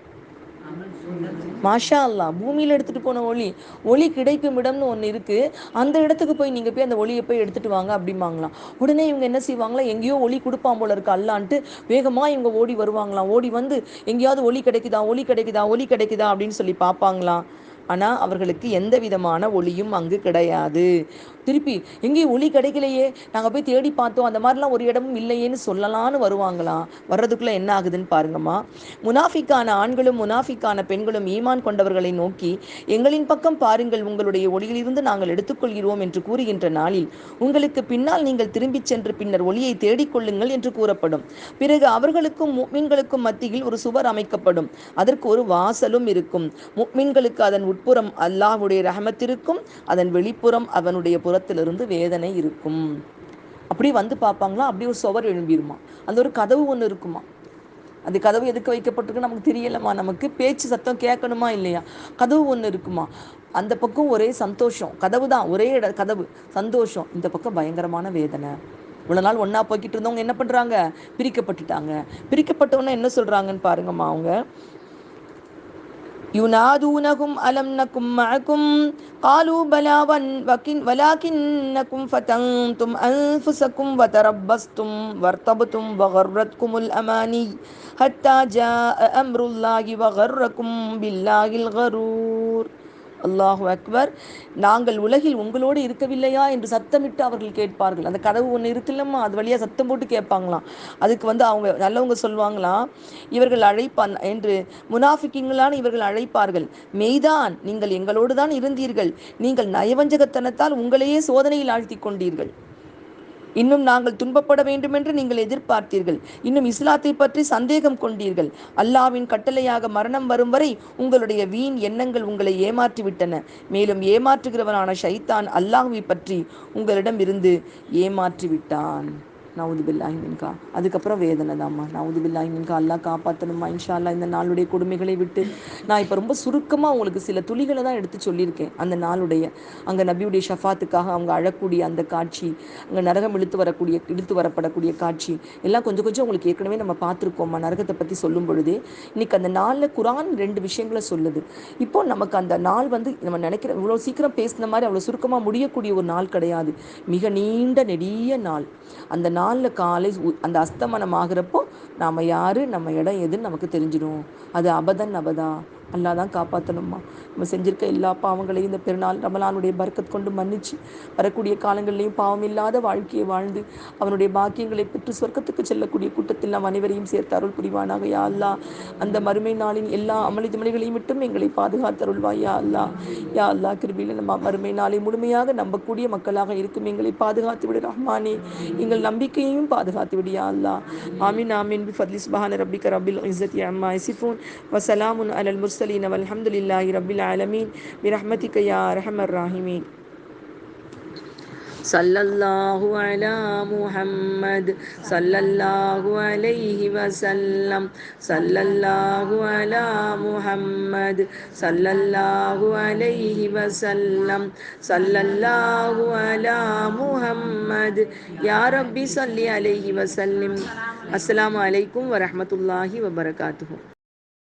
மாஷா அல்லா பூமியில் எடுத்துகிட்டு போன ஒளி ஒளி கிடைக்கும் இடம்னு ஒன்று இருக்குது அந்த இடத்துக்கு போய் நீங்கள் போய் அந்த ஒளியை போய் எடுத்துகிட்டு வாங்க அப்படிம்பாங்களாம். உடனே இவங்க என்ன செய்வாங்களா? எங்கேயோ ஒளி கொடுப்பான் போல இருக்கு அல்லான்ட்டு வேகமாக இவங்க ஓடி வருவாங்களாம். ஓடி வந்து எங்கேயாவது ஒளி கிடைக்குதா? ஒளி கிடைக்குதா? ஒளி கிடைக்குதா? அப்படின்னு சொல்லி பார்ப்பாங்களாம். ஆனால் அவர்களுக்கு எந்த விதமான ஒளியும் அங்கு கிடையாது. திருப்பி எங்கேயும் ஒளி கிடைக்கலையே நாங்கள் போய் தேடி பார்த்தோம் அந்த மாதிரிலாம் ஒரு இடமும் இல்லையேன்னு சொல்லலான்னு வருவாங்களாம் வர்றதுக்குள்ளே என்ன ஆகுதுன்னு பாருங்கம்மா. முனாஃபிக்கான ஆண்களும் முனாஃபிக்கான பெண்களும் ஈமான் கொண்டவர்களை நோக்கி எங்களின் பக்கம் பாருங்கள் உங்களுடைய ஒளியிலிருந்து நாங்கள் எடுத்துக்கொள்கிறோம் என்று கூறுகின்ற நாளில் உங்களுக்கு பின்னால் நீங்கள் திரும்பிச் சென்று பின்னர் ஒளியை தேடிக்கொள்ளுங்கள் என்று கூறப்படும். பிறகு அவர்களுக்கும் முக்மின்களுக்கும் மத்தியில் ஒரு சுவர் அமைக்கப்படும். அதற்கு ஒரு வாசலும் இருக்கும். முக்மின்களுக்கு அதன் உட்புறம் அல்லாஹுடைய ரஹமத்திற்கும் அதன் வெளிப்புறம் அவனுடைய தூரத்திலிருந்து வேதனை இருக்கும். அப்படி வந்து பார்ப்பாங்களா? அப்படி ஒரு சுவர் எழும்பிடுமா அந்த ஒரு கதவு ஒன்று இருக்குமா? அந்த கதவு எதுக்கு வைக்கப்பட்டிருக்கு நமக்கு தெரியலம்மா. நமக்கு பேச்சு சத்தம் கேட்கணுமா இல்லையா? கதவு ஒன்று இருக்குமா? அந்த பக்கம் ஒரே சந்தோஷம். கதவு தான். ஒரே இட கதவு. சந்தோஷம். இந்த பக்கம் பயங்கரமான வேதனை. இவ்வளோ நாள் ஒன்றா போய்கிட்டு இருந்தவங்க என்ன பண்ணுறாங்க பிரிக்கப்பட்டுட்டாங்க. பிரிக்கப்பட்டவொன்னே என்ன சொல்கிறாங்கன்னு பாருங்கம்மா அவங்க. ينادونهم ألم نكن معكم قالوا بلى ولكنكم فتنتم أنفسكم وتربصتم وارتبتم وغرتكم الأماني حتى جاء أمر الله وغركم بالله الغرور அல்லாஹு அக்பர் நாங்கள் உலகில் உங்களோடு இருக்கவில்லையா? என்று சத்தமிட்டு அவர்கள் கேட்பார்கள். அந்த கதவு ஒன்று இருக்குல்லம்மா? அது வழியாக சத்தம் போட்டு கேட்பாங்களாம். அதுக்கு வந்து அவங்க நல்லவங்க சொல்லுவாங்களாம் இவர்கள் அழைப்பான் என்று முனாஃபிக்கிங்களான இவர்கள் அழைப்பார்கள். மெய்தான் நீங்கள் எங்களோடு தான் இருந்தீர்கள். நீங்கள் நயவஞ்சகத்தனத்தால் உங்களையே சோதனையில் ஆழ்த்தி கொண்டீர்கள். இன்னும் நாங்கள் துன்பப்பட வேண்டுமென்று நீங்கள் எதிர்பார்த்தீர்கள். இன்னும் இஸ்லாத்தை பற்றி சந்தேகம் கொண்டீர்கள். அல்லாவின் கட்டளையாக மரணம் வரும் வரை உங்களுடைய வீண் எண்ணங்கள் உங்களை ஏமாற்றிவிட்டன. மேலும் ஏமாற்றுகிறவனான ஷைத்தான் அல்லாஹுவை பற்றி உங்களிடம் இருந்து ஏமாற்றிவிட்டான். விட்டான் நவுது மின்கா. அதுக்கப்புறம் வேதனை தாம்மா நவுது பில்லாஹி மின்கா. அல்லா காப்பாற்றணுமா இன்ஷா அல்லா இந்த நாளுடைய கொடுமைகளை விட்டு நான் இப்போ ரொம்ப சுருக்கமாக உங்களுக்கு சில துளிகளை தான் எடுத்து சொல்லியிருக்கேன். அந்த நாளுடைய அங்கே நபியுடைய ஷஃபாத்துக்காக அவங்க அழக்கூடிய அந்த காட்சி அங்கே நரகம் இழுத்து வரக்கூடிய இழுத்து வரப்படக்கூடிய காட்சி எல்லாம் கொஞ்சம் கொஞ்சம் உங்களுக்கு ஏற்கனவே நம்ம பார்த்துருக்கோம்மா. நரகத்தை பற்றி சொல்லும் பொழுதே இன்னைக்கு அந்த நாளில் குரான் ரெண்டு விஷயங்களை சொல்லுது. இப்போ நமக்கு அந்த நாள் வந்து நம்ம நினைக்கிற இவ்வளோ சீக்கிரம் பேசின மாதிரி அவ்வளோ சுருக்கமாக முடியக்கூடிய ஒரு நாள் கிடையாது. மிக நீண்ட நெடிய நாள். அந்த நாள் நாளில் காலை அந்த அஸ்தமனம் ஆகிறப்போ நாம் யார் நம்ம இடம் எதுன்னு நமக்கு தெரிஞ்சிடும். அது அபதன் அபதா. அல்லா தான் காப்பாற்றணுமா நம்ம செஞ்சிருக்க எல்லா பாவங்களையும் இந்த பெருநாள் ரமலானுடைய பர்க்கத் கொண்டு மன்னிச்சு வரக்கூடிய காலங்களிலையும் பாவம் இல்லாத வாழ்க்கையை வாழ்ந்து அவனுடைய பாக்கியங்களை பெற்று சொர்க்கத்துக்கு செல்லக்கூடிய கூட்டத்தில் நாம் அனைவரையும் சேர்த்து அருள் புரிவானாக யா அல்லா அந்த மறுமை நாளின் எல்லா அமளி துமளிகளையும் விட்டும் எங்களை பாதுகாத்தருள்வாய் யா அல்லா யா அல்லா கிருபியில் நம்ம மறுமை நாளை முழுமையாக நம்பக்கூடிய மக்களாக இருக்கும் எங்களை பாதுகாத்து விடு ரஹ்மானே. எங்கள் நம்பிக்கையையும் பாதுகாத்து விடு யா அல்லா ஆமீன் ஆமீன். பி ஃபத்லி சுபஹான ரப்பிக ரபில் இஸ்ஸத்தி அம்மா இசிஃபூன் வசலாமுன் அலல் المرسلين والحمد لله رب العالمين. برحمتك يا أرحم الراحمين. صلى الله على محمد. صلى الله عليه وسلم. صلى الله على محمد. صلى الله عليه وسلم. صلى الله على محمد. يا ربي صل عليه وسلم. السلام عليكم ورحمة الله وبركاته.